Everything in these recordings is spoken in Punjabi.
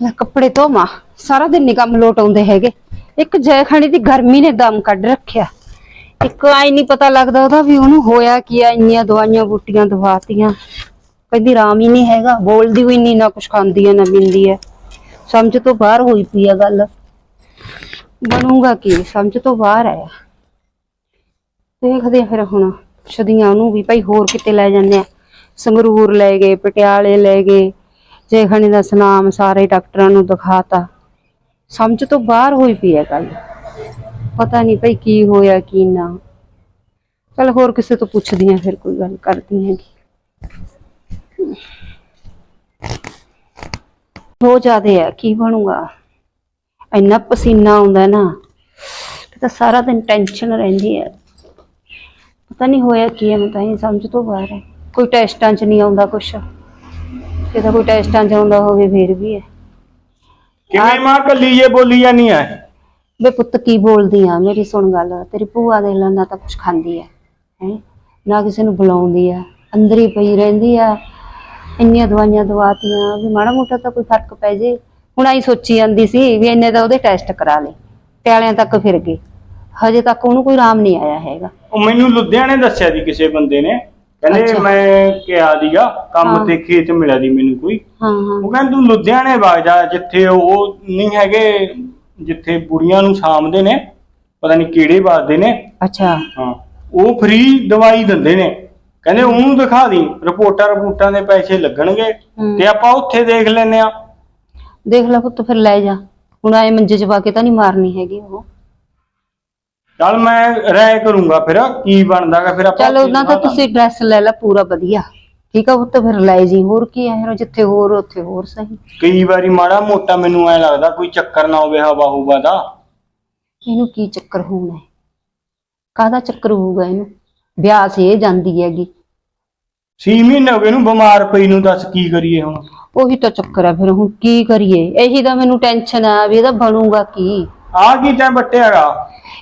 ਲੈ ਕੱਪੜੇ ਧੋਵਾਂ। ਸਾਰਾ ਦਿਨ ਨੀ ਕੰਮ ਲੋਟ ਆਉਂਦੇ ਹੈਗੇ। ਇੱਕ ਜੈਖਾਣੀ ਦੀ ਗਰਮੀ ਨੇ ਦਮ ਕੱਢ ਰੱਖਿਆ। ਇੱਕ ਆਈ ਨਹੀਂ ਪਤਾ ਲੱਗਦਾ ਉਹਦਾ ਵੀ ਉਹਨੂੰ ਹੋਇਆ ਕੀ ਆ, ਇੰਨੀਆਂ ਦਵਾਈਆਂ ਬੂਟੀਆਂ ਦਵਾਤੀਆਂ। ਕਹਿੰਦੀ ਆਰਾਮ ਹੀ ਨਹੀਂ ਹੈਗਾ, ਬੋਲਦੀ ਹੋਈ ਨਹੀਂ ਨਾ ਕੁਛ ਖਾਂਦੀ ਆ ਨਾ ਪੀਂਦੀ ਹੈ ਸਮਝ ਤੋਂ ਬਾਹਰ ਹੋਈ ਪਈ ਆ ਗੱਲ। ਬਣੂਗਾ ਕੀ, ਸਮਝ ਤੋਂ ਬਾਹਰ ਆਇਆ। ਦੇਖਦੇ ਆ ਫਿਰ ਹੁਣ ਛਦੀਆਂ ਉਹਨੂੰ ਵੀ। ਭਾਈ ਹੋਰ ਕਿਤੇ ਲੈ ਜਾਂਦੇ ਆ। ਸੰਗਰੂਰ ਲੈ ਗਏ, ਪਟਿਆਲੇ ਲੈ ਗਏ। ਜੇ ਖਣੀ ਦਾ ਸਨਾਮ ਸਾਰੇ ਡਾਕਟਰਾਂ ਨੂੰ ਦਿਖਾਤਾ। ਸਮਝ ਤੋਂ ਬਾਹਰ ਹੋਈ ਪਈ ਹੈ ਗੱਲ। ਪਤਾ ਨਹੀਂ ਭਾਈ ਕੀ ਹੋਇਆ, ਕੀ ਨਾ। ਚਲ ਹੋਰ ਕਿਸੇ ਤੋਂ ਪੁੱਛਦੀ ਆ ਫਿਰ ਕੋਈ ਗੱਲ ਕਰਦੀ ਹੈਗੀ। ਹੋ ਜਾਦੇ ਆ ਕੀ ਬਣੂਗਾ? ਇੰਨਾ ਪਸੀਨਾ ਆਉਂਦਾ ਨਾ ਤਾਂ ਸਾਰਾ ਦਿਨ ਟੈਨਸ਼ਨ ਰਹਿੰਦੀ ਹੈ। ਪਤਾ ਨਹੀਂ ਹੋਇਆ ਕੀ ਹੈ, ਮੈਂ ਤਾਂ ਇਹ ਸਮਝ ਤੋਂ ਬਾਹਰ ਹੈ। ਕੋਈ ਟੈਸਟਾਂ 'ਚ ਨਹੀਂ ਆਉਂਦਾ ਕੁਛ। ਕਿਤੇ ਕੋਈ ਟੈਸਟਾਂ 'ਚ ਆਉਂਦਾ ਹੋਵੇ ਫੇਰ ਵੀ ਹੈ। ਕਿਵੇਂ ਮਾਂ ਕੱਲੀ ਜੇ ਬੋਲੀ ਜਾਨੀ ਐ? ਵੇ ਪੁੱਤ ਕੀ ਬੋਲਦੀ ਆ ਮੇਰੀ ਸੁਣ ਗੱਲ। ਤੇਰੀ ਭੂਆ ਦੇ ਲੈਣਾ ਤਾਂ ਕੁਛ ਖਾਂਦੀ ਆ ਹੈ? ਨਾ ਕਿਸੇ ਨੂੰ ਬੁਲਾਉਂਦੀ ਆ ਅੰਦਰ ਹੀ ਪਈ ਰਹਿੰਦੀ ਆ। ਇੰਨੀਆਂ ਦਵਾਈਆਂ ਦਵਾਤੀਆਂ ਵੀ ਮਾੜਾ ਮੋਟਾ ਤਾਂ ਕੋਈ ਫ਼ਰਕ ਪੈ ਜੇ। ਹੁਣ ਆਈ ਸੋਚੀ ਜਾਂਦੀ ਸੀ ਵੀ ਇੰਨੇ ਤਾਂ ਉਹਦੇ ਟੈਸਟ ਕਰਾ ਲਏ। ਟਿਆਲਿਆਂ ਤੱਕ ਫਿਰ ਗਏ। ਹਜੇ ਤੱਕ ਉਹਨੂੰ ਕੋਈ ਆਰਾਮ ਨਹੀਂ ਆਇਆ ਹੈਗਾ। ਉਹ ਮੈਨੂੰ ਲੁਧਿਆਣੇ ਦੱਸਿਆ ਦੀ ਕਿਸੇ ਬੰਦੇ ਨੇ ਕਹਿੰਦੇ ਅੱਛਾ। ਮੈਂ ਕਿਹਾ ਦੀਗਾ ਹਾਂ। ਕੰਮ ਤੇ ਖੇਤ ਮਿਲਿਆ ਦੀ ਮੈਨੂੰ ਕੋਈ। ਹਾਂ ਹਾਂ। ਉਹ ਕਹਿੰਦਾ ਤੂੰ ਲੁਧਿਆਣੇ ਵਗ ਜਾ ਜਿੱਥੇ ਉਹ ਨਹੀਂ ਹੈਗੇ ਜਿੱਥੇ ਬੁੜੀਆਂ ਨੂੰ ਸਾਂਭਦੇ ਨੇ ਪਤਾ ਨਹੀਂ ਕਿਹੜੇ ਬਾਦੇ ਨੇ। ਅੱਛਾ। ਹਾਂ। ਉਹ ਫ੍ਰੀ ਦਵਾਈ ਦਿੰਦੇ ਨੇ। ਕਹਿੰਦੇ ਉਹਨੂੰ ਦਿਖਾ ਦੀ ਰਿਪੋਰਟਾਂ ਰਿਪੋਰਟਾਂ ਦੇ ਪੈਸੇ ਲੱਗਣਗੇ। ਤੇ ਆਪਾਂ ਉੱਥੇ ਦੇਖ ਲੈਨੇ ਆ ਦੇਖ ਲੈ ਪੁੱਤ ਫਿਰ ਲੈ ਜਾ। ਹੁਣ ਆਏ ਮੰਜੇ 'ਚ ਪਾ ਕੇ ਤਾਂ ਨਹੀਂ ਮਾਰਨੀ ਹੈਗੀ ਉਹ। ਚੱਲ ਮੈਂ ਰਾਏ ਕਰੂੰਗਾ ਫਿਰ ਕੀ ਬਣਦਾਗਾ ਫਿਰ ਆਪਾਂ ਚਲ ਉਹਨਾਂ ਤਾਂ ਤੁਸੀਂ ਡਰੈਸ ਲੈ ਲੈ ਪੂਰਾ ਵਧੀਆ। ਠੀਕ ਆ ਪੁੱਤ ਫਿਰ ਲੈ ਜੀ ਹੋਰ ਕੀ ਹੈ ਜਿੱਥੇ ਹੋਰ ਉੱਥੇ ਹੋਰ ਸਹੀ। ਕਈ ਵਾਰੀ ਮਾੜਾ ਮੋਟਾ ਮੈਨੂੰ ਐ ਲੱਗਦਾ ਕੋਈ ਚੱਕਰ ਨਾ ਹੋਵੇ ਹਵਾ ਹੁਵਾ ਦਾ। ਇਹਨੂੰ ਕੀ ਚੱਕਰ ਹੋਣਾ ਹੈ ਕਾਹਦਾ ਚੱਕਰ ਹੋਊਗਾ ਇਹਨੂੰ? ਵਿਆਹ ਸੇ ਇਹ ਜਾਂਦੀ ਹੈਗੀ। 6 ਮਹੀਨੇ ਹੋ ਗਏ ਨੂੰ ਬਿਮਾਰ ਪਈ ਨੂੰ ਦੱਸ ਕੀ ਕਰੀਏ ਹੁਣ? ਉਹੀ ਤਾਂ ਚੱਕਰ ਹੈ ਫਿਰ ਹੁਣ ਕੀ ਕਰੀਏ? ਇਹੀ ਤਾਂ ਮੈਨੂੰ ਟੈਨਸ਼ਨ ਆ ਵੀ ਇਹਦਾ ਬਣੂਗਾ ਕੀ? ਆ ਕੀ ਤੈਂ ਬੱਟਿਆਗਾ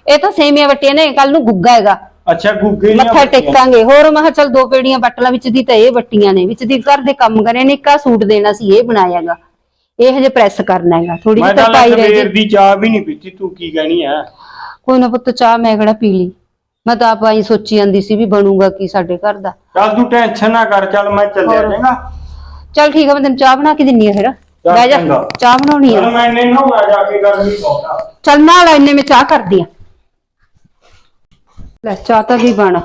ਇਹ ਤਾਂ ਸੇਮੀਆਂ ਵੱਟੀਆਂ ਨੇ ਕੱਲ ਨੂੰ ਗੁੱਗਾ ਹੈਗਾ। ਅੱਛਾ ਗੁੱਗੇ ਦੀਆਂ ਮੱਥਾ। ਟੇਕਾਂਗੇ। ਹੋਰ ਮੈਂ ਕਿਹਾ ਚੱਲ ਦੋ ਪੇੜੀਆਂ ਬੱਟਲਾਂ ਵਿੱਚ ਦੀ ਤਾਂ ਇਹ ਵੱਟੀਆਂ ਨੇ ਵਿੱਚ ਦੀ ਘਰ ਦੇ ਕੰਮ ਕਰੇ ਨੇ ਇੱਕਾ ਸੂਟ ਦੇਣਾ ਸੀ ਇਹ ਬਣਾਇਆਗਾ ਇਹ ਹਜੇ ਪ੍ਰੈਸ ਕਰਨਾ ਹੈਗਾ ਥੋੜੀ ਮੈਂ ਜਿਹੀ ਤਾਂ ਤਰਪਾਈ ਰਹਿ ਸਵੇਰ ਗਈ ਦੀ ਚਾਹ ਵੀ ਨਹੀਂ ਪੀਤੀ ਤੂੰ ਕੀ ਕਹਿਣੀ ਆ? ਕੋਈ ਨਾ ਪੁੱਤ ਚਾਹ ਮੈਂ ਕਿਹੜਾ ਪੀ ਲਈ? ਮੈਂ ਤਾਂ ਆਪ ਆਈ ਸੋਚੀ ਜਾਂਦੀ ਸੀ ਵੀ ਬਣੂਗਾ ਕੀ ਸਾਡੇ ਘਰ ਦਾ। ਚੱਲ ਤੂੰ ਟੈਨਸ਼ਨ ਨਾ ਕਰ ਚੱਲ ਮੈਂ ਚੱਲਿਆ ਹੋਰ। ਜਾਗਾ ਚੱਲ ਠੀਕ ਆ ਮੈਂ ਤੈਨੂੰ ਚਾਹ ਬਣਾ ਕੇ ਦਿੰਨੀ ਆ ਫਿਰ। ਬਹਿ ਜਾ ਚੰਗਾ। ਚਾਹ ਬਣਾਉਣੀ ਚੱਲ ਆ ਮੈਂ ਇੰਨੇ ਨੂੰ ਆ ਜਾ ਕੇ ਗਰਮੀ ਬਹੁਤਾ ਚੱਲ ਨਾਲ ਇੰਨੇ ਮੈਂ ਚਾਹ ਕਰਦੀ ਆ। ਲੈ ਚਾਹ ਤਾਂ ਵੀ ਬਣ।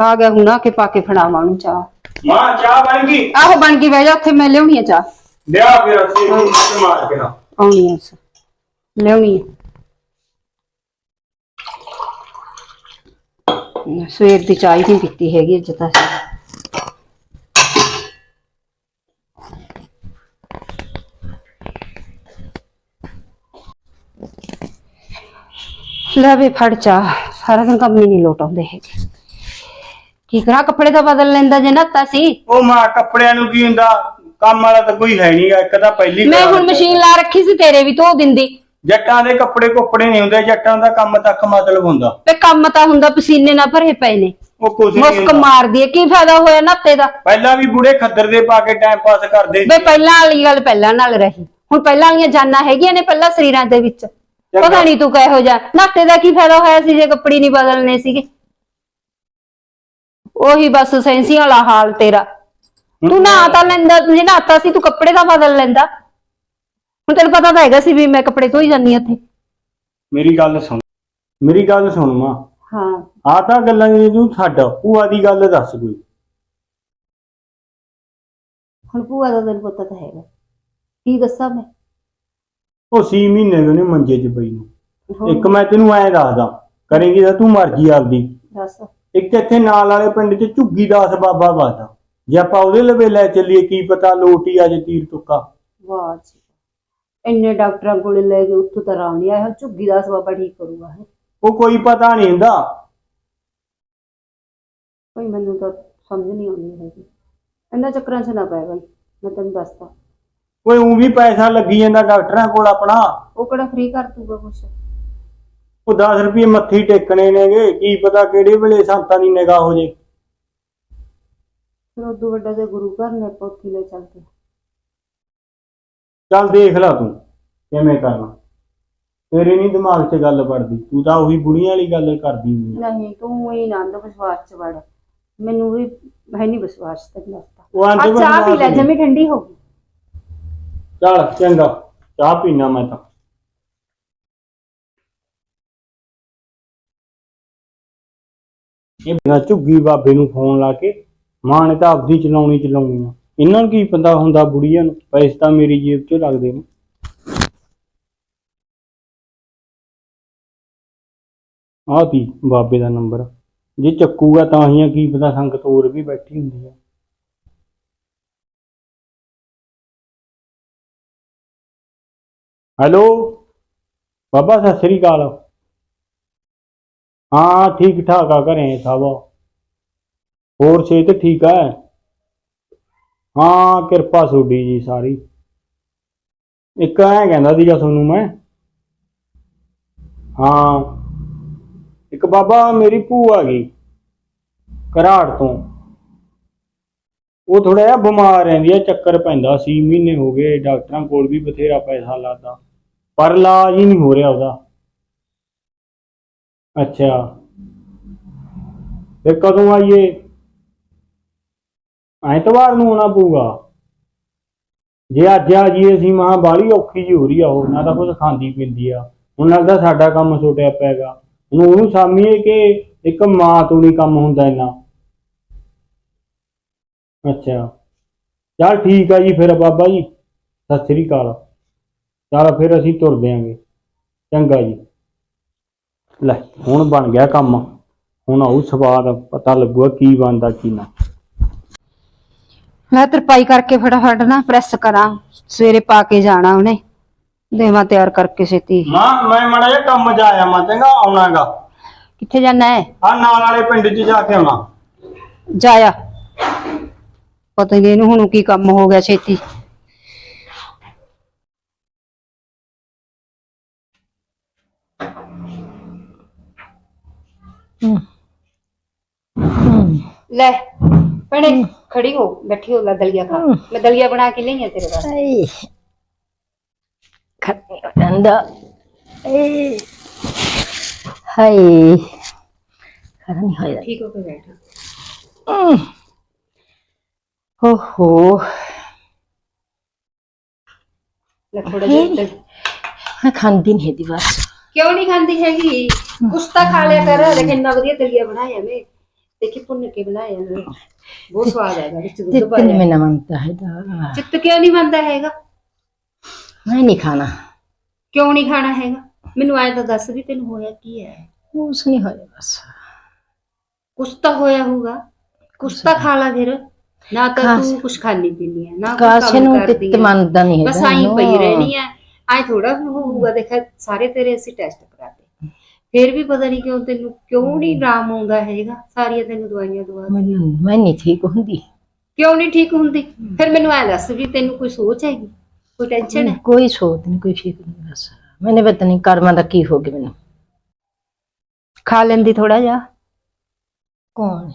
ਆ ਗਿਆ ਹੁਣ ਆ ਕੇ ਪਾ ਕੇ ਫੜਾਵਾਂ ਉਹਨੂੰ ਚਾਹ। ਮਾਂ ਚਾਹ ਬਣ ਗਈ? ਆਹੋ ਬਣ ਗਈ ਬਹਿ ਜਾ ਉੱਥੇ ਮੈਂ ਲਿਆਉਣੀ ਆ ਚਾਹ। ਲਿਆ ਫਿਰ ਅਸੀਂ ਨੂੰ ਮਾਰ ਕੇ ਨਾ। ਆਉਣੀ ਆ ਸ- ਲਿਆਉਣੀ ਆ। ਸਵੇਰ ਦੀ ਚਾਹ ਹੀ ਨਹੀਂ ਪੀਤੀ ਹੈਗੀ ਅੱਜ ਤਾਂ ਲੈ ਵੀ ਫੜ ਚਾਹ। ਸਾਰਾ ਦਿਨ ਕੰਮ ਹੀ ਨਹੀਂ ਲੋਟ ਆਉਂਦੇ ਹੈਗੇ। ਕੀ ਕਰਾਂ ਕੱਪੜੇ ਤਾਂ ਬਦਲ ਲੈਂਦਾ ਜੇ ਨਾਤਾ ਸੀ। ਉਹ ਮਾਂ ਕੱਪੜਿਆਂ ਨੂੰ ਕੀ ਹੁੰਦਾ? ਕੰਮ ਵਾਲਾ ਤਾਂ ਕੋਈ ਹੈ ਨਹੀਂਗਾ ਇੱਕ ਤਾਂ ਪਹਿਲੀ ਮੈਂ ਹੁਣ। ਮਸ਼ੀਨ ਲਾ ਰੱਖੀ ਸੀ ਤੇਰੇ ਵੀ ਧੋ ਦਿੰਦੀ। ਜੱਟਾਂ ਦੇ ਕੱਪੜੇ ਕੁੱਪੜੇ ਨਹੀਂ ਹੁੰਦੇ ਜੱਟਾਂ ਦਾ ਕੰਮ ਤੱਕ ਮਤਲਬ ਹੁੰਦਾ। ਤੇ ਕੰਮ ਤਾਂ ਹੁੰਦਾ ਪਸੀਨੇ ਨਾਲ ਭਰੇ ਪਏ ਨੇ। ਉਹ ਕੁਝ ਨਹੀਂ ਮੁਸਕ ਮਾਰਦੀ ਹੈ ਕੀ ਫਾਇਦਾ ਹੋਇਆ ਨਾਤੇ ਦਾ? ਪਹਿਲਾਂ ਵੀ ਬੁੜੇ ਖੱਦਰ ਦੇ ਪਾ ਕੇ ਟਾਈਮ ਪਾਸ ਕਰਦੇ ਵੇ ਪਹਿਲਾਂ ਵਾਲੀ ਗੱਲ ਪਹਿਲਾਂ ਨਾਲ ਰਹੀ। ਹੁਣ ਪਹਿਲਾਂ ਵਾਲੀਆਂ ਜਾਨਾਂ ਹੈਗੀਆਂ ਨੇ ਪਹਿਲਾਂ ਸਰੀਰਾਂ ਦੇ ਵਿੱਚ। ਪਤਾ ਨਹੀਂ ਤੂੰ ਕਿਹੋ ਜਾ ਨਾਤੇ ਦਾ ਕੀ ਫਾਇਦਾ ਹੋਇਆ ਸੀ ਜੇ ਕੱਪੜੇ ਨਹੀਂ ਬਦਲਨੇ ਸੀਗੇ? ਉਹੀ ਬਸ ਸੈਂਸੀਆਂ ਵਾਲਾ ਹਾਲ ਤੇਰਾ। ਤੂੰ ਨਾ ਤਾਂ ਲੈਂਦਾ ਜੇ ਨਹਾਤਾ ਸੀ ਤੂੰ ਕੱਪੜੇ ਤਾਂ ਬਦਲ ਲੈਂਦਾ। ਹੁਣ ਤੈਨੂੰ ਪਤਾ ਤਾਂ ਹੈਗਾ ਸੀ ਵੀ ਮੈਂ ਕੱਪੜੇ ਧੋਈ ਜਾਂਦੀ ਹਾਂ ਇੱਥੇ ਮੇਰੀ ਗੱਲ ਸੁਣ। ਮੇਰੀ ਗੱਲ ਸੁਣ ਮਾਂ। ਹਾਂ। ਆ ਤਾਂ ਗੱਲਾਂ ਜੀ ਤੂੰ ਛੱਡ ਭੂਆ ਦੀ ਗੱਲ ਦੱਸ ਕੋਈ। ਹੁਣ ਭੂਆ ਦਾ ਤੈਨੂੰ ਪਤਾ ਤਾਂ ਹੈਗਾ। ਕੀ ਦੱਸਾਂ ਮੈਂ? ਉਹ ਸੀ ਮਹੀਨੇ ਦੇ ਨੇ ਮੰਜੇ 'ਚ ਪਈ ਨੂੰ। ਇੱਕ ਮੈਂ ਤੈਨੂੰ ਐਂ ਦੱਸਦਾ ਕਰੇਂਗੀ ਤਾਂ ਤੂੰ ਮਰਜ਼ੀ ਆਪਦੀ। ਦੱਸ। ਇੱਕ ਇੱਥੇ ਨਾਲ ਵਾਲੇ ਪਿੰਡ 'ਚ ਝੁੱਗੀ ਦਾਸ ਬਾਬਾ ਵਾਦਾ। ਜੇ ਆਪਾਂ ਉਹਦੇ ਲਵੇ ਲੈ ਚੱਲੀਏ ਕੀ ਪਤਾ ਲੋਟੀ ਆ ਜੇ ਤੀਰ ਤੁੱਕਾ। ਵਾਹ ਜੀ ਇੰਨੇ ਡਾਕਟਰਾਂ ਕੋਲੇ ਲੈ ਗਏ ਉੱਥੋਂ ਤਾਂ ਆਰਾਮ ਨਹੀਂ ਆਇਆ ਝੁੱਗੀ ਦਾ ਬਾਬਾ ਠੀਕ ਕਰੂਗਾ ਉਹ ਕੋਈ ਪਤਾ ਨਹੀਂ ਹੁੰਦਾ। ਕੋਈ ਮੈਨੂੰ ਤਾਂ ਸਮਝ ਨਹੀਂ ਆਉਂਦੀ ਹੈਗੀ। ਇੰਨਾ ਚੱਕਰਾਂ 'ਚ ਨਾ ਪੈ ਬਈ ਮੈਂ ਤੈਨੂੰ ਦੱਸਦਾ। ਕੋਈ ਉਹ ਵੀ ਪੈਸਾ ਲੱਗੀ ਜਾਂਦਾ ਡਾਕਟਰਾਂ ਕੋਲ ਆਪਣਾ। ਉਹ ਕਿਹੜਾ ਫ੍ਰੀ ਕਰ ਦੂਗਾ ਕੁਛ? ਉਹ 10 ਰੁਪਏ ਮੱਥੀ ਟੇਕਣੇ ਨੇਗੇ ਕੀ ਪਤਾ ਕਿਹੜੇ ਵੇਲੇ ਸੰਤਾਂ ਦੀ ਨਿਗਾਹ ਹੋ ਜੇ। ਫਿਰ ਉਦੋਂ ਵੱਡਾ ਤੇ ਗੁਰੂ ਘਰ ਨੇ ਆਪਾਂ ਉੱਥੇ ਲੈ ਚੱਲਦੇ ਚੱਲ ਦੇਖ ਲੈ ਤੂੰ ਕਿਵੇਂ ਕਰਨਾ। ਤੇਰੇ ਨਹੀਂ ਦਿਮਾਗ 'ਚ ਗੱਲ ਪੜਦੀ ਤੂੰ ਤਾਂ ਉਹੀ ਬੁੜੀਆਂ ਵਾਲੀ ਗੱਲ ਕਰਦੀ ਆ। ਨਹੀਂ ਤੂੰ ਹੀ ਨਾ ਅੰਧ ਵਿਸ਼ਵਾਸ ਚ ਵੜ। ਮੈਨੂੰ ਵੀ ਹੈ ਨਹੀਂ ਵਿਸ਼ਵਾਸ ਤੇ ਦੱਸਦਾ ਉਹ ਚਾਹ ਪੀ ਲੈ ਜਮੀ ਠੰਡੀ ਹੋ ਗਈ। ਚੱਲ ਚੰਗਾ। ਚਾਹ ਪੀਣਾ ਮੈਂ ਤਾਂ। ਇਹ ਬਿਨਾਂ ਝੁੱਗੀ ਬਾਬੇ ਨੂੰ ਫੋਨ ਲਾ ਕੇ ਮਾਂ ਨੇ ਤਾਂ ਆਪਦੀ ਚਲਾਉਣੀ ਚਲਾਉਣੀ ਆ। ਇਹਨਾਂ ਨੂੰ ਕੀ ਪਤਾ ਹੁੰਦਾ ਬੁੜੀਆਂ ਨੂੰ? ਪੈਸੇ ਤਾਂ ਮੇਰੀ ਜੇਬ ਚ ਲੱਗਦੇ ਨੇ। ਆਹ ਤੀ ਬਾਬੇ ਦਾ ਨੰਬਰ। ਜੇ ਚੱਕੂਗਾ ਤਾਂ ਹੀ ਆ, ਕੀ ਪਤਾ ਸੰਗਤ ਹੋਰ ਵੀ ਬੈਠੀ ਹੁੰਦੀ ਆ। ਹੈਲੋ? ਬਾਬਾ, ਸਤਿ ਸ੍ਰੀ ਅਕਾਲ। ਹਾਂ ਠੀਕ ਠਾਕ ਆ ਘਰੇ ਸਭ। ਹੋਰ ਸਿਹਤ ਠੀਕ ਆ? ਹਾਂ, ਕਿਰਪਾ ਤੁਹਾਡੀ ਜੀ ਸਾਰੀ। ਇੱਕ ਐ ਕਹਿੰਦਾ ਸੀਗਾ ਤੁਹਾਨੂੰ ਮੈਂ। ਹਾਂ। ਇੱਕ ਬਾਬਾ, ਮੇਰੀ ਭੂਆ ਗਈ। ਘਰਾੜ ਤੋਂ। ਉਹ ਥੋੜਾ ਜਿਹਾ ਬਿਮਾਰ ਰਹਿੰਦੀ ਆ, ਚੱਕਰ ਪੈਂਦਾ ਸੀ। ਮਹੀਨੇ ਹੋ ਗਏ, ਡਾਕਟਰਾਂ ਕੋਲ ਵੀ ਬਥੇਰਾ ਪੈਸਾ ਲਾਦਾ ਪਰ ਇਲਾਜ ਹੀ ਨਹੀਂ ਹੋ ਰਿਹਾ ਉਹਦਾ। ਅੱਛਾ। ਤੇ ਕਦੋਂ ਆਈਏ? ਐਤਵਾਰ ਨੂੰ ਆਉਣਾ ਪਊਗਾ। ਜੇ ਅੱਜ ਆ ਜੀਏ ਅਸੀਂ, ਮਾਂ ਬਾਲੀ ਔਖੀ ਜੀ ਹੋ ਰਹੀ ਆ ਉਹ, ਨਾ ਤਾਂ ਕੁਝ ਖਾਂਦੀ ਪੀਂਦੀ ਆ। ਹੁਣ ਲੱਗਦਾ ਸਾਡਾ ਕੰਮ ਛੋਟਿਆ ਪੈਗਾ। ਹੁਣ ਉਹਨੂੰ ਸਾਮੀਏ ਕਿ ਇੱਕ ਮਾਂ ਤੋਂ ਨਹੀਂ ਕੰਮ ਹੁੰਦਾ ਇੰਨਾ? ਅੱਛਾ। ਚਲ ਠੀਕ ਆ ਜੀ, ਫਿਰ ਬਾਬਾ ਜੀ। ਸਤਿ ਸ੍ਰੀ ਅਕਾਲ। ਚਲ ਫਿਰ ਅਸੀਂ ਤੁਰ ਦਿਆਂਗੇ। ਚੰਗਾ ਜੀ। ਲੈ ਹੁਣ ਬਣ ਗਿਆ ਕੰਮ। ਹੁਣ ਆਉ ਸਵਾਦ ਪਤਾ ਲੱਗੂਗਾ ਕੀ ਬਣਦਾ ਕੀ ਨਾ। ਮੈਂ ਤਰਪਾਈ ਕਰਕੇ ਫਟਾਫਟ ਨਾ ਪ੍ਰੈਸ ਕਰਾਂ ਸਵੇਰੇ ਪਾ ਕੇ ਜਾਣਾ ਉਹਨੇ। ਦੇਵਾਂ ਤਿਆਰ ਕਰਕੇ ਛੇਤੀ। ਮਾਂ ਮੈਂ ਮੜਾ ਜਿਹਾ ਕੰਮ ਜਾ ਆਇਆ ਮੈਂ ਚੰਗਾ ਆਉਣਾਗਾ ਕਿੱਥੇ ਜਾਣਾ ਹੈ? ਆ ਨਾਲ ਵਾਲੇ ਪਿੰਡ 'ਚ ਜਾ ਕੇ ਆਉਣਾ। ਜਾਇਆ ਪਤਾ ਨਹੀਂ ਇਹਨੂੰ ਹੁਣ ਕੀ ਕੰਮ ਹੋ ਗਿਆ ਛੇਤੀ। ਲੈ ਭੈਣੇ ਖੜੀ ਹੋ ਬੈਠੀ ਹੋ ਲੈ ਦਲੀਆ ਖਾ। ਮੈਂ ਦਲੀਆ ਬਣਾ ਕੇ ਲਈ ਆ ਤੇਰੇ ਵਾਸਤੇ। ਆਏ ਖੱਟੀ ਹੋ ਜਾਂਦਾ। ਏ ਹਾਏ। ਖਰਾ ਨਹੀਂ ਹੋਇਆ। ਠੀਕ ਹੋ ਕੇ ਬੈਠ। ਹੋ। ਹੋ ਲੈ ਥੋੜਾ ਜਿਹਾ ਮੈਂ ਖਾਂਦੀ ਨਹੀਂ ਦੀ ਬਸ ਕਿਉਂ ਨਹੀਂ ਖਾਂਦੀ ਹੈਗੀ? ਤਾਂ ਖਾ ਲਿਆ ਕਰ ਦੇਖ ਇੰਨਾ ਵਧੀਆ ਦਲੀਆ ਬਣਾਇਆ ਮੈਂ ਦੇਖੀ ਭੁੰਨ ਕੇ ਬਣਾਇਆ ਮੈਂ ਬਹੁਤ ਸਵਾਦ ਆਏਗਾ ਵਿੱਚ ਦੁੱਧ ਨਾ ਮੰਨਤਾ ਹੈ ਦਾ ਚਿੱਤ ਕਿਉਂ ਨਹੀਂ ਮੰਨਦਾ ਹੈਗਾ? ਮੈਂ ਨਹੀਂ ਖਾਣਾ। ਕਿਉਂ ਨਹੀਂ ਖਾਣਾ ਹੈਗਾ? ਮੈਨੂੰ ਐਂ ਤਾਂ ਦੱਸ ਵੀ ਤੈਨੂੰ ਹੋਇਆ ਕੀ ਹੈ ਉਸ ਨਹੀਂ ਹੋਇਆ ਬਸ। ਕੁਛ ਤਾਂ ਹੋਇਆ ਹੋਊਗਾ। ਕੁਛ ਤਾਂ ਖਾ ਲਾ ਫਿਰ। ਨਾ ਤਾਂ ਕਾਸ਼- ਤੂੰ ਕੁਛ ਖਾਣੀ ਪੀਣੀ ਹੈ ਨਾ ਕੋਈ ਕਾਸੇ ਕੰਮ ਨੂੰ ਕਰਦੀ ਤਿੱਤ ਹੈ। ਮੰਨਦਾ ਨਹੀਂ ਬਸ ਆਈ ਪਈ। ਰਹਿਣੀ ਹੈ ਐ ਥੋੜਾ ਹੋਊਗਾ ਦੇਖ ਸਾਰੇ ਤੇਰੇ ਅਸੀਂ ਟੈਸਟ ਕਰਾਤੇ। ਫਿਰ ਵੀ ਪਤਾ ਨਹੀਂ ਕਿਉਂ ਤੈਨੂੰ ਕਿਉਂ ਨਹੀਂ ਆਰਾਮ ਆਉਂਦਾ ਹੈਗਾ ਸਾਰੀਆਂ ਤੈਨੂੰ ਦਵਾਈਆਂ ਦਵਾ ਮੈਨੂੰ ਮੈਂ ਨਹੀਂ ਠੀਕ ਹੁੰਦੀ। ਕਿਉਂ ਨਹੀਂ ਠੀਕ ਹੁੰਦੀ? ਫਿਰ ਮੈਨੂੰ ਐ ਦੱਸ ਵੀ ਤੈਨੂੰ ਕੋਈ ਸੋਚ ਹੈਗੀ? ਕੋਈ ਟੈਨਸ਼ਨ ਹੈ? ਕੋਈ ਸੋਚ ਨਹੀਂ ਕੋਈ ਫਿਕਰ ਨਹੀਂ ਬਸ। ਮੈਨੇ ਪਤਾ ਨਹੀਂ ਕਰਮਾਂ ਦਾ ਕੀ ਹੋ ਗਿਆ ਮੈਨੂੰ। ਖਾ ਲੈਂਦੀ ਥੋੜਾ ਜਿਹਾ? ਕੌਣ?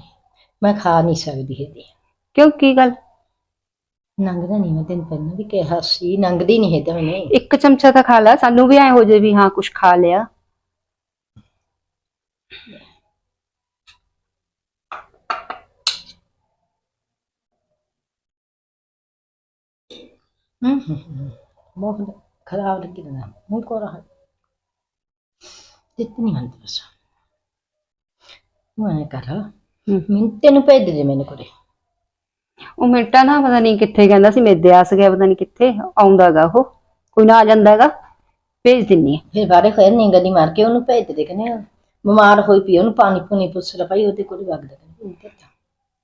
ਮੈਂ ਖਾ ਨਹੀਂ ਸਕਦੀ ਹੈਗੀ। ਕਿਉਂ ਕੀ ਗੱਲ? ਨੰਗਦਾ ਨਹੀਂ ਮੈਂ ਤੈਨੂੰ ਪਹਿਲਾਂ ਵੀ ਕਿਹਾ ਸੀ ਨੰਗਦੀ ਨਹੀਂ ਹੈ ਤਾਂ ਇੱਕ ਚਮਚਾ ਤਾਂ ਖਾ ਲੈ ਸਾਨੂੰ ਵੀ ਐ ਹੋ ਜੇ ਵੀ ਹਾਂ ਕੁਝ ਖਾ ਲਿਆ। ਬਹੁਤ ਖਰਾਬ ਲੱਗੀ ਨਾ ਮੂੰਹ ਕੋ ਰਹਾ ਇਤਨੀ ਹੰਤ ਬਸ। ਮੈਂ ਕਰ। ਮੈਂ ਤੈਨੂੰ ਭੇਜ ਦੇ ਮੈਨੂੰ ਕੋਲੇ। ਉਹ ਮਿੰਟਾ ਨਾ ਪਤਾ ਨਹੀਂ ਕਿੱਥੇ ਕਹਿੰਦਾ ਸੀ ਮੇਦੇ ਆਸ ਗਿਆ ਪਤਾ ਨਹੀਂ ਕਿੱਥੇ ਆਉਂਦਾਗਾ ਉਹ। ਕੋਈ ਨਾ ਆ ਜਾਂਦਾ ਹੈਗਾ ਭੇਜ ਦਿੰਨੀ ਆ। ਫਿਰ ਬਾਰੇ ਹੋਇਆ ਨਹੀਂ ਗੱਡੀ ਮਾਰ ਕੇ ਉਹਨੂੰ ਭੇਜ ਦੇ ਕਹਿੰਦੇ ਬਿਮਾਰ ਹੋਈ ਪਈ ਉਹਨੂੰ ਪਾਣੀ ਪੂਣੀ ਪੁੱਛ ਰ ਭਾਈ ਉਹਦੇ ਕੋਲ ਵਗ ਦੇ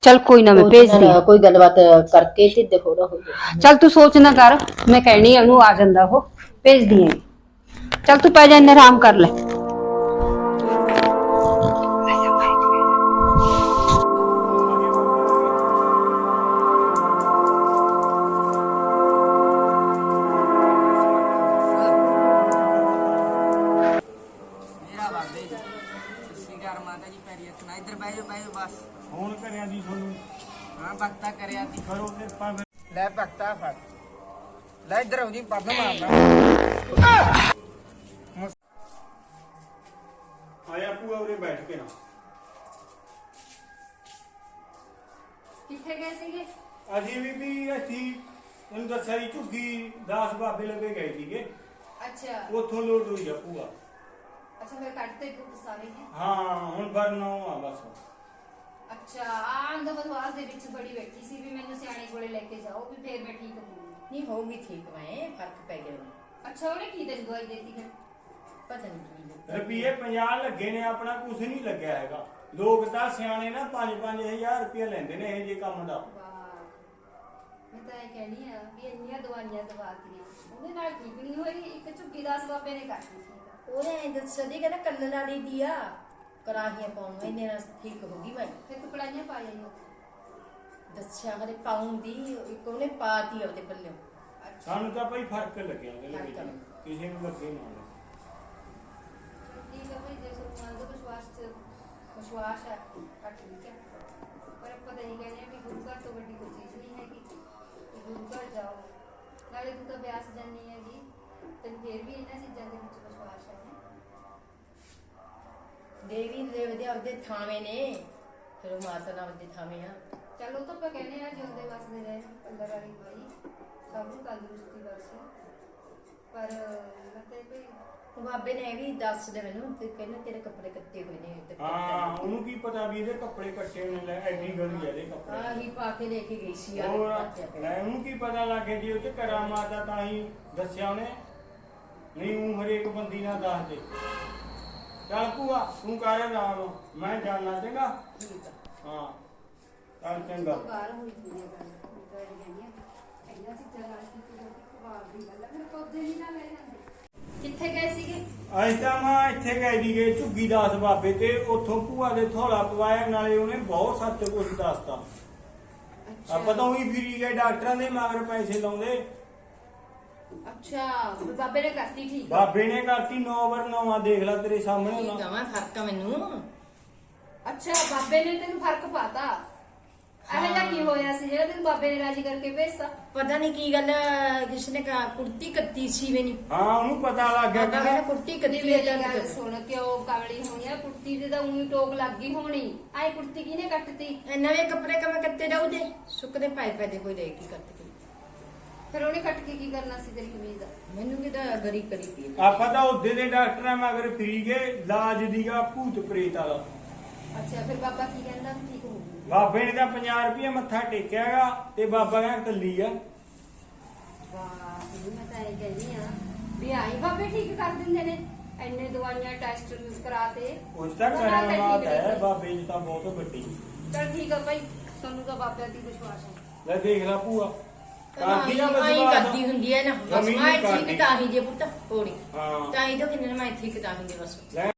ਚਲ ਕੋਈ ਨਾ ਮੈਂ ਭੇਜਦੀ ਆ। ਕੋਈ ਗੱਲਬਾਤ ਕਰਕੇ ਤੇ ਦੇਖੋ ਹੋ ਜਾਏ। ਚਲ ਤੂੰ ਸੋਚ ਨਾ ਕਰ ਮੈਂ ਕਹਿਣੀ ਆ ਉਹਨੂੰ ਆ ਜਾਂਦਾ ਉਹ। ਭੇਜਦੀ ਆ। ਚਲ ਤੂੰ ਪੈ ਜਾ ਇੰਨੇ ਆਰਾਮ ਕਰ ਲੈ। ਲੈ ਭਗਤਾ ਫੜ। ਲੈ ਇੱਧਰ ਆਓ ਜੀ ਪੱਦ ਮਾਰਦਾ ਆਇਆ ਭੂਆ ਉਰੇ ਬੈਠ ਕੇ ਨਾ। ਕਿੱਥੇ ਗਏ ਸੀਗੇ? ਅਸੀਂ ਵੀ ਵੀ ਇੱਥੀ ਤੈਨੂੰ ਦੱਸਿਆ ਜੀ ਝੁੱਗੀ 10 ਬਾਬੇ ਲਵੇ ਗਏ ਸੀਗੇ। ਅੱਛਾ। ਉੱਥੋਂ ਲੋਟ ਹੋਈ ਆ ਭੂਆ। ਅੱਛਾ ਫਿਰ ਕੱਟ ਤੇ ਪੁੱਤ ਸਾਰੇ ਹੈ। ਹਾਂ ਹੁਣ ਬਰਨੋ ਆ ਬਸ। ਅੱਛਾ ਆਂਦ ਬਦਵਾਸ ਦੇ ਵਿੱਚ ਬੜੀ ਬੈਠੀ ਸੀ ਵੀ ਮੈਨੂੰ ਸਿਆਣੇ ਕੋਲੇ ਲੈ ਕੇ ਜਾਓ ਵੀ ਫੇਰ ਮੈਂ ਠੀਕ ਹੋਊਂਗੀ ਨਹੀਂ ਹੋਊਗੀ ਠੀਕ ਮੈਂ ਫ਼ਰਕ ਪੈ ਗਿਆ। ਅੱਛਾ ਉਹਨੇ ਕੀ ਤੈਨੂੰ ਦਵਾਈ ਦਿੱਤੀ ਫਿਰ? ਪਤਾ ਨਹੀਂ ਕੀ। ਰੁਪਏ 50 ਲੱਗੇ ਨੇ ਆਪਣਾ ਕੁਝ ਨਹੀਂ ਲੱਗਿਆ ਹੈਗਾ। ਲੋਕ ਤਾਂ ਸਿਆਣੇ ਨਾ 5-5000 ਰੁਪਏ ਲੈਂਦੇ ਨੇ ਇਹ ਜੇ ਕੰਮ ਦਾ। ਵਾਹ ਮੈਂ ਤਾਂ ਇਹ ਕਹਿਣੀ ਆ ਵੀ ਇੰਨੀਆਂ ਦਵਾਈਆਂ ਦਵਾਤੀਆਂ ਉਹਦੇ ਨਾਲ ਠੀਕ ਨਹੀਂ ਹੋਈ ਇੱਕ ਝੁੱਗੀ ਦਾਸ ਬਾਬੇ ਨੇ ਕਰਤੀ ਸੀ। ਉਹਨੇ ਐਂ ਦੱਸਿਆ ਦੀ ਕਹਿੰਦਾ ਕੰਨ ਵਾਲੀ ਦੀ ਆ ਕਰਾਹੀਆਂ ਪਾਉਣ ਨੂੰ ਇਹਨੇ ਨਾਲ ਠੀਕ ਹੋ ਗਈ ਮੈਂ ਫਿਰ ਤੂੰ ਕੜਾਈਆਂ ਪਾ ਜਾਈਓ ਦੱਸਿਆ ਹਰੇ ਪਾਉਣ ਦੀ ਇੱਕ ਉਹਨੇ ਪਾਤੀ ਆਪਦੇ ਪੱਲੇ ਅੱਛਾ ਸਾਨੂੰ ਤਾਂ ਭਾਈ ਫ਼ਰਕ ਲੱਗਿਆ ਉਹਦੇ ਵਿੱਚ ਫ਼ਰਕ। ਕਿਸੇ ਨੂੰ ਲੱਗੇ ਨਾ ਲੱਗੇ। ਠੀਕ ਹੈ ਭਾਈ ਜੇ ਸੋ ਮੰਨ ਲਓ ਵਿਸ਼ਵਾਸ ਚ ਵਿਸ਼ਵਾਸ ਹੈ ਤਾਂ ਠੀਕ ਹੈ ਪਰ ਆਪਾਂ ਤਾਂ ਇਹ ਕਹਿੰਦੇ ਆ ਵੀ ਗੁਰੂ ਘਰ ਤੋਂ ਵੱਡੀ ਕੋਈ ਚੀਜ਼ ਨਹੀਂ ਹੈਗੀ ਕਿ ਗੁਰੂ ਘਰ ਜਾਓ ਨਾਲੇ ਤੂੰ ਤਾਂ ਬਿਆਸ ਜਾਨੀ ਹੈਗੀ ਤੈਨੂੰ ਫੇਰ ਵੀ ਇਹਨਾਂ ਚੀਜ਼ਾਂ ਦੇ ਵਿੱਚ ਵਿਸ਼ਵਾਸ ਹੈ ਦੇਵੀ ਦੇਵਦੇ ਆਪਦੇ ਥਾਵੇਂ ਨੇ। ਫਿਰ ਉਹ ਮਾਤਾ ਨਾਲ ਆਪਦੇ ਥਾਵੇਂ ਆ। ਚਲੋ ਤਾਂ ਆਪਾਂ ਕਹਿੰਦੇ ਆ ਜਿਉਂਦੇ ਵਸਦੇ ਰਹੇ ਅੰਦਰ ਵਾਲੀ ਭਾਈ ਸਭ ਨੂੰ ਤੰਦਰੁਸਤੀ ਬਖਸ਼ੇ। ਪਰ ਮਤੇ ਕੋਈ ਉਹ ਬਾਬੇ ਨੇ ਇਹ ਵੀ ਦੱਸ ਦੇ ਮੈਨੂੰ ਤੇ ਕਹਿੰਦਾ ਤੇਰੇ ਕੱਪੜੇ ਕੱਤੇ ਹੋਏ ਨੇ ਤੇ ਹਾਂ ਉਹਨੂੰ ਕੀ ਪਤਾ ਵੀ ਇਹਦੇ ਕੱਪੜੇ ਕੱਟੇ ਨੇ ਲੈ ਐਡੀ ਗਲੀ ਆ ਇਹਦੇ ਕੱਪੜੇ। ਆਹੀ ਪਾ ਕੇ ਲੈ ਕੇ ਗਈ ਸੀ ਆ ਹੋਰ ਲੈ ਉਹਨੂੰ ਕੀ ਪਤਾ ਲੱਗੇ ਜੀ ਉਹ ਚ ਕਰਾਮਾਤ ਆ ਤਾਂ ਹੀ ਦੱਸਿਆ ਉਹਨੇ। ਨਹੀਂ ਉਹ ਹਰੇਕ ਬੰਦੀ ਨਾਲ ਦੱਸ ਦੇ ਚੱਲ ਭੂਆ ਤੂੰ ਕਰ ਆਰਾਮ ਮੈਂ ਜਾਣਾ ਚੰਗਾ? ਠੀਕ ਆ। ਹਾਂ ਚੱਲ ਚੰਗਾ। ਬਾਹਰ ਹੋਈ ਆ ਖਵਾਰ ਦੀ ਗੱਲ ਫਿਰ ਪੌਦੇ ਨਹੀਂ ਨਾ ਲੈ ਜਾਂਦੇ। ਕਿੱਥੇ ਗਏ ਸੀਗੇ? ਅੱਜ ਤਾਂ ਮੈਂ ਇੱਥੇ ਗਏ ਦੀ ਗਏ ਝੁੱਗੀ ਦਾਸ ਬਾਬੇ ਤੇ ਉੱਥੋਂ ਭੂਆ ਦੇ ਥੋੜਾ ਪਵਾਇਆ ਨਾਲੇ ਉਹਨੇ ਬਹੁਤ ਸੱਚ ਕੁਝ ਦੱਸਤਾ। ਆਪਾਂ ਤਾਂ ਉਹੀ ਫਿਰੀ ਗਏ ਡਾਕਟਰਾਂ ਦੇ ਮਗਰ ਪੈਸੇ ਲਾਉਂਦੇ। ਅੱਛਾ ਬਾਬੇ ਨੇ ਕਰਤੀ ਠੀਕ। ਬਾਬੇ ਨੇ ਕਰਤੀ 9 ਵਰ 9 ਦੇਖ ਲੈ ਤੇਰੇ ਸਾਹਮਣੇ ਠੀਕ ਹੁਣ। ਆ ਮੈਂ ਫ਼ਰਕ ਆ ਮੈਨੂੰ? ਅੱਛਾ ਬਾਬੇ ਨੇ ਤੈਨੂੰ ਫ਼ਰਕ ਪਾਤਾ। ਇਹ ਜਿਹਾ ਕੀ ਹੋਇਆ ਸੀ ਜਿਹੜਾ ਤੈਨੂੰ ਬਾਬੇ ਨੇ ਰਾਜੀ ਕਰਕੇ ਭੇਜਤਾ? ਪਤਾ ਨਹੀਂ ਕੀ ਗੱਲ ਕਿਸ ਨੇ ਕਹਾ ਕੁੜਤੀ ਕੱਤੀ ਸੀ ਮੈਨੀ ਹਾਂ ਉਹਨੂੰ ਪਤਾ ਲੱਗ ਗਿਆ ਬਾਬਾ ਕਹਿੰਦਾ ਕਹਿੰਦਾ ਕੁੜਤੀ ਦੀ ਕੱਤੀ ਮੇਰੀ ਹੈ ਸੁਣ ਕਿਉਂ ਕਾਵਲੀ ਹੋਣੀ ਆ ਕੁੜਤੀ ਤੇ ਤਾਂ ਉਹੀ ਟੋਕ ਲੱਗ ਗਈ ਹੋਣੀ। ਆਏ ਕੁੜਤੀ ਕਿਹਨੇ ਕੱਟਤੀ? ਨਵੇਂ ਕੱਪੜੇ ਕਮੇ ਕੱਤੇ ਜਾਉਦੇ ਸੁੱਕਦੇ ਪਾਏ ਪਏ ਦੇ ਕੋਈ ਦੇ ਕੀ ਕੱਟ ਕੇ। ਫਿਰ ਉਹਨੇ ਕੱਟ ਕੇ ਕੀ ਕਰਨਾ ਸੀ ਤੇਰੀ ਕਮੀਜ਼ ਦਾ? ਮੈਨੂੰ ਕਿਦਾ ਗਰੀ ਕਰੀ ਪਈ ਆਪਾਂ ਤਾਂ ਉਹਦੇ ਦੇ ਡਾਕਟਰਾਂ ਮਗਰ ਫਿਰੀ ਗਏ ਇਲਾਜ ਦੀਗਾ ਭੂਤ ਪ੍ਰੇਤ ਵਾਲਾ। ਅੱਛਾ ਫਿਰ ਬਾਬਾ ਕੀ ਕਹਿੰਦਾ? ਵੀ ਠੀਕ ਹੋ ਗਈ ਬਾਬੇ ਨੇ ਤਾਂ 50 ਰੁਪਏ ਮੱਥਾ ਟੇਕਿਆਗਾ ਤੇ ਬਾਬਾ ਕਹਿੰਦਾ ਕੱਲੀ ਆ। ਵਾਹ ਇਹ ਮੈਂ ਤਾਂ ਇਹ ਕਹਿੰਦੀ ਆ ਵੀ ਆਈ ਬਾਬੇ ਠੀਕ ਕਰ ਦਿੰਦੇ ਨੇ। ਐਨੇ ਦਵਾਈਆਂ ਟੈਸਟ ਕਰਾਤੇ ਉਸ ਦਾ ਕਰਾਮਾਤ ਹੈ ਬਾਬੇ ਜੀ ਤਾਂ ਬਹੁਤ ਵੱਡੀ। ਚਲ ਠੀਕ ਆ ਭਾਈ ਤੁਹਾਨੂੰ ਤਾਂ ਬਾਬਿਆਂ ਦੀ ਵਿਸ਼ਵਾਸ ਹੈ ਲੈ ਦੇਖ ਲੈ ਭੂਆ। ਕਰਦੀ ਆ ਆਈ ਵਿਸ਼ਵਾਸ ਕਰਦੀ ਹੁੰਦੀ ਹੈ ਨਾ। ਬਸ ਜ਼ਮੀਨ ਮੈਂ ਕਰਦੀ। ਠੀਕ ਤਾਂ ਹੀ ਜੇ ਪੁੱਤ ਕੋੜੀ ਹਾਂ। ਤਾਂ ਹੀ ਤਾਂ ਕਿੰਨੇ ਮੈਂ ਠੀਕ ਤਾਂ ਹੀ ਜੇ ਬਸ।